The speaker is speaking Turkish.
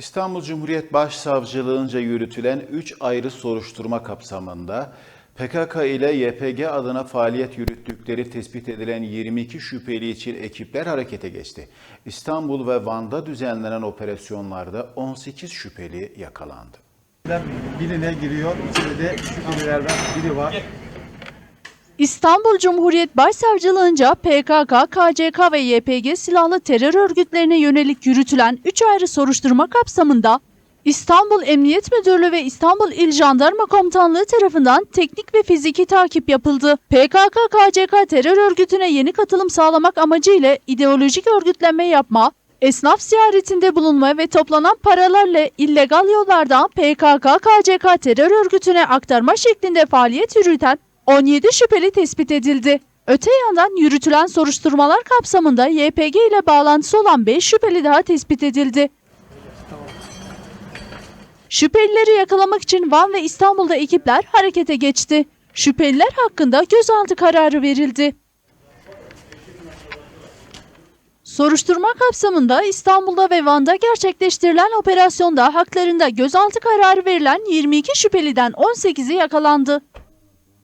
İstanbul Cumhuriyet Başsavcılığınca yürütülen 3 ayrı soruşturma kapsamında PKK ile YPG adına faaliyet yürüttükleri tespit edilen 22 şüpheli için ekipler harekete geçti. İstanbul ve Van'da düzenlenen operasyonlarda 18 şüpheli yakalandı. biline giriyor. İçinde de şüphelilerden biri var. İstanbul Cumhuriyet Başsavcılığınca PKK, KCK ve YPG silahlı terör örgütlerine yönelik yürütülen 3 ayrı soruşturma kapsamında İstanbul Emniyet Müdürlüğü ve İstanbul İl Jandarma Komutanlığı tarafından teknik ve fiziki takip yapıldı. PKK-KCK terör örgütüne yeni katılım sağlamak amacıyla ideolojik örgütlenme yapma, esnaf ziyaretinde bulunma ve toplanan paralarla illegal yollardan PKK-KCK terör örgütüne aktarma şeklinde faaliyet yürüten 17 şüpheli tespit edildi. Öte yandan yürütülen soruşturmalar kapsamında YPG ile bağlantısı olan 5 şüpheli daha tespit edildi. Şüphelileri yakalamak için Van ve İstanbul'da ekipler harekete geçti. Şüpheliler hakkında gözaltı kararı verildi. Soruşturma kapsamında İstanbul'da ve Van'da gerçekleştirilen operasyonda haklarında gözaltı kararı verilen 22 şüpheliden 18'i yakalandı.